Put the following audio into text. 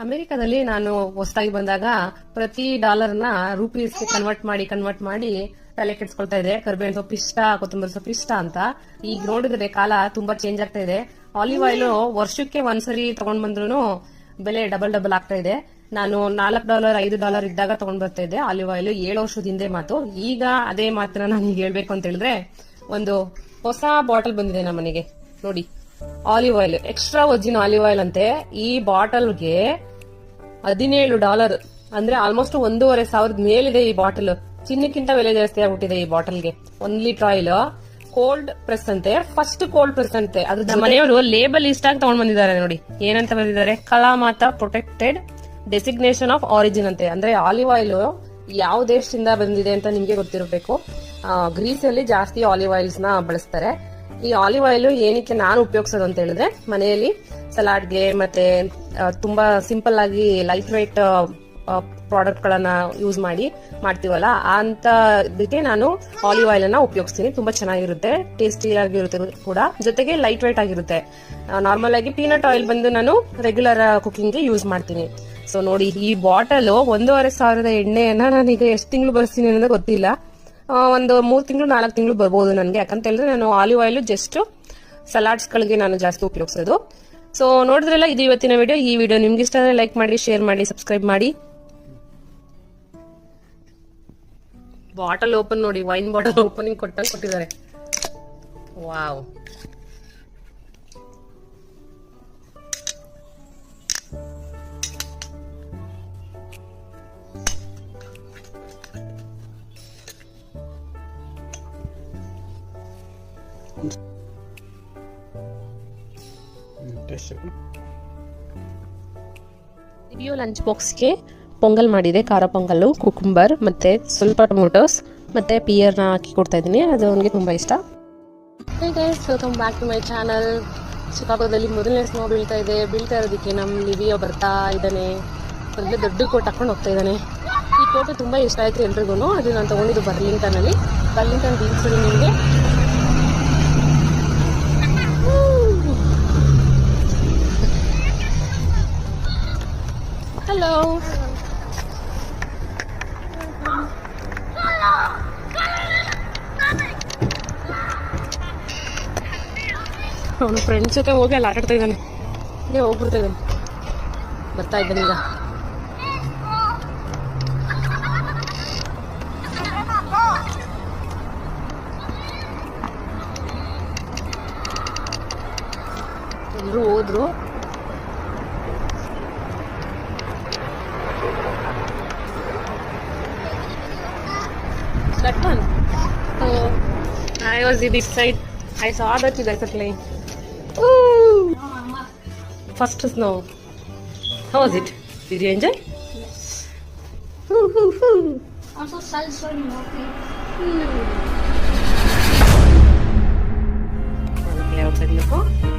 ಅಮೆರಿಕದಲ್ಲಿ ನಾನು ಹೊಸದಾಗಿ ಬಂದಾಗ ಪ್ರತಿ ಡಾಲರ್ನ ರೂಪೀಸ್ ಕನ್ವರ್ಟ್ ಮಾಡಿ ಕನ್ವರ್ಟ್ ಮಾಡಿ ತಲೆ ಕೆಡ್ಸ್ಕೊಳ್ತಾ ಇದೆ ಕರ್ಬೇವಿನ ಸೊಪ್ಪು ಇಷ್ಟ, ಕೊತ್ತಂಬರಿ ಸೊಪ್ಪು ಇಷ್ಟ ಅಂತ. ಈಗ ನೋಡಿದ್ರೆ ಕಾಲ ತುಂಬಾ ಚೇಂಜ್ ಆಗ್ತಾ ಇದೆ. ಆಲಿವ್ ಆಯಿಲ್ ವರ್ಷಕ್ಕೆ ಒಂದ್ಸರಿ ತಗೊಂಡ್ ಬಂದ್ರು ಬೆಲೆ ಡಬಲ್ ಡಬಲ್ ಆಗ್ತಾ ಇದೆ. ನಾನು ನಾಲ್ಕು ಡಾಲರ್, ಐದು ಡಾಲರ್ ಇದ್ದಾಗ ತಗೊಂಡ್ ಬರ್ತಾ ಇದ್ದೆ. ಆಲಿವ್ ಆಯಿಲ್ ಏಳು ವರ್ಷದ ಹಿಂದೆ ಮಾತು. ಈಗ ಅದೇ ಮಾತ್ರ ನಾನು ಹೇಳ್ಬೇಕು ಅಂತ ಹೇಳಿದ್ರೆ ಒಂದು ಹೊಸ ಬಾಟಲ್ ಬಂದಿದೆ ನಮ್ಮ ಮನೆಗೆ ನೋಡಿ. Olive oil extra virgin olive oil ಅಂತೆ ಈ ಬಾಟಲ್ಗೆ ಹದಿನೇಳು ಡಾಲರ್ ಅಂದ್ರೆ ಆಲ್ಮೋಸ್ಟ್ ಒಂದೂವರೆ ಸಾವಿರದ ಮೇಲಿದೆ ಈ ಬಾಟಲ್. ಚಿನ್ನಕ್ಕಿಂತ ಬೆಲೆ ಜಾಸ್ತಿ ಆಗ್ಬಿಟ್ಟಿದೆ ಈ ಬಾಟಲ್ಗೆ. ಒಂದ್ ಲೀಟರ್ ಆಯಿಲ್ ಕೋಲ್ಡ್ ಪ್ರೆಸ್ ಅಂತೆ ಫಸ್ಟ್ ಕೋಲ್ಡ್ ಪ್ರೆಸ್ ಅಂತೆ. ಅದ್ರ ಮನೆಯವರು ಲೇಬಲ್ ಇಷ್ಟ ಆಗಿ ತಗೊಂಡ್ ಬಂದಿದ್ದಾರೆ ನೋಡಿ. ಏನಂತ ಬಂದಿದ್ದಾರೆ Kalamata protected designation of origin ಅಂತೆ. ಅಂದ್ರೆ ಆಲಿವ್ ಆಯಿಲ್ ಯಾವ ದೇಶದಿಂದ ಬಂದಿದೆ ಅಂತ ನಿಮ್ಗೆ ಗೊತ್ತಿರಬೇಕು. ಗ್ರೀಸ್ ಅಲ್ಲಿ ಜಾಸ್ತಿ ಆಲಿವ್ ಆಯಿಲ್ಸ್ನ ಬಳಸ್ತಾರೆ. ಈ ಆಲಿವ್ ಆಯಿಲ್ ಏನಕ್ಕೆ ನಾನು ಉಪಯೋಗಿಸೋದು ಅಂತ ಹೇಳಿದ್ರೆ, ಮನೆಯಲ್ಲಿ ಸಲಾಡ್ಗೆ ಮತ್ತೆ ತುಂಬಾ ಸಿಂಪಲ್ ಆಗಿ ಲೈಟ್ ವೆಯ್ಟ್ ಪ್ರಾಡಕ್ಟ್ ಗಳನ್ನ ಯೂಸ್ ಮಾಡಿ ಮಾಡ್ತೀವಲ್ಲ ಅಂತ ಇದಕ್ಕೆ ನಾನು ಆಲಿವ್ ಆಯಿಲ್ ಅನ್ನ ಉಪಯೋಗಿಸ್ತೀನಿ. ತುಂಬಾ ಚೆನ್ನಾಗಿರುತ್ತೆ ಟೇಸ್ಟಿ ಆಗಿರುತ್ತೆ ಕೂಡ. ಜೊತೆಗೆ ಲೈಟ್ ವೆಯ್ಟ್ ಆಗಿರುತ್ತೆ. ನಾರ್ಮಲ್ ಆಗಿ ಪೀನಟ್ ಆಯಿಲ್ ಬಂದು ನಾನು ರೆಗ್ಯುಲರ್ ಕುಕಿಂಗ್ಗೆ ಯೂಸ್ ಮಾಡ್ತೀನಿ. ಸೊ ನೋಡಿ ಈ ಬಾಟಲ್ ಒಂದೂವರೆ ಸಾವಿರದ ಎಣ್ಣೆಯನ್ನ ನಾನೀಗ ಎಷ್ಟು ತಿಂಗಳು ಬಳಸ್ತೀನಿ ಅನ್ನೋದು ಗೊತ್ತಿಲ್ಲ. ಒಂದು ಮೂರು ತಿಂಗಳು, ನಾಲ್ಕು ತಿಂಗಳು ಬರ್ಬೋದು ನನಗೆ. ಯಾಕಂತ ಹೇಳಿದ್ರೆ ನಾನು ಆಲಿವ್ ಆಯಿಲ್ ಜಸ್ಟ್ ಸಲಾಡ್ಸ್ ಗಳಿಗೆ ನಾನು ಜಾಸ್ತಿ ಉಪಯೋಗಿಸೋದು. ಸೊ ನೋಡಿದ್ರಲ್ಲ, ಇದು ಇವತ್ತಿನ ವಿಡಿಯೋ ಈ ವಿಡಿಯೋ ನಿಮ್ಗೆ ಇಷ್ಟ ಆದರೆ ಲೈಕ್ ಮಾಡಿ ಶೇರ್ ಮಾಡಿ ಸಬ್ಸ್ಕ್ರೈಬ್ ಮಾಡಿ. ಬಾಟಲ್ ಓಪನ್ ನೋಡಿ ವೈನ್ ಬಾಟಲ್ ಓಪನಿಂಗ್ ಕೊಟ್ಟಾಗ ಕೊಟ್ಟಿದ್ದಾರೆ. ವಾವ್ ರಿವ್ಯೂ ಲಂಚ್ ಬಾಕ್ಸ್ಗೆ ಪೊಂಗಲ್ ಮಾಡಿದೆ, ಖಾರ ಪೊಂಗಲ್ಲು ಕುಕುಂಬರ್ ಮತ್ತೆ ಸ್ವಲ್ಪ ಟೊಮೊಟೊಸ್ ಮತ್ತೆ ಪಿಯರ್ನ ಹಾಕಿ ಕೊಡ್ತಾ ಇದ್ದೀನಿ. ಅದು ಅವನಿಗೆ ತುಂಬ ಇಷ್ಟ. Welcome back to my channel ಚಿಕಾಗೋದಲ್ಲಿ ಮೊದಲನೇ ಸ್ನೋ ಬೀಳ್ತಾ ಇದೆ. ಬೀಳ್ತಾ ಇರೋದಕ್ಕೆ ನಮ್ಮ ಲಿವಿಯೋ ಬರ್ತಾ ಇದ್ದಾನೆ. ಮೊದಲೇ ದೊಡ್ಡ ಕೋಟ್ ಹಾಕೊಂಡು ಹೋಗ್ತಾ ಇದ್ದಾನೆ. ಈ ಕೋಟ್ ತುಂಬ ಇಷ್ಟ ಆಯಿತು ಎಲ್ರಿಗೂ ಅದು ನಾನು ತೊಗೊಂಡಿದ್ದು ಬರ್ಲಿಂಗ್ಟನಲ್ಲಿ ಬರ್ಲಿಂಗ್ಟನ್ ಬೀಚ್ ನಿಮಗೆ ಹಲೋ ಅವನು ಫ್ರೆಂಡ್ಸ್ ಜೊತೆ ಹೋಗಿ ಅಲ್ಲಿ ಆಟಾಡ್ತಾ ಇದ್ದಾನೆ. ಹೀಗೆ ಹೋಗ್ಬಿಡ್ತಾ ಇದ್ದಾನೆ. ಬರ್ತಾ ಇದ್ದಾನೆ ಈಗ. That one. So I was in this side. I saw that you guys are playing. Ooh! First snow. How was it? Did you enjoy? Yes. Hoo, hoo, hoo. Also, salsa and okay. Wanna play outside in the?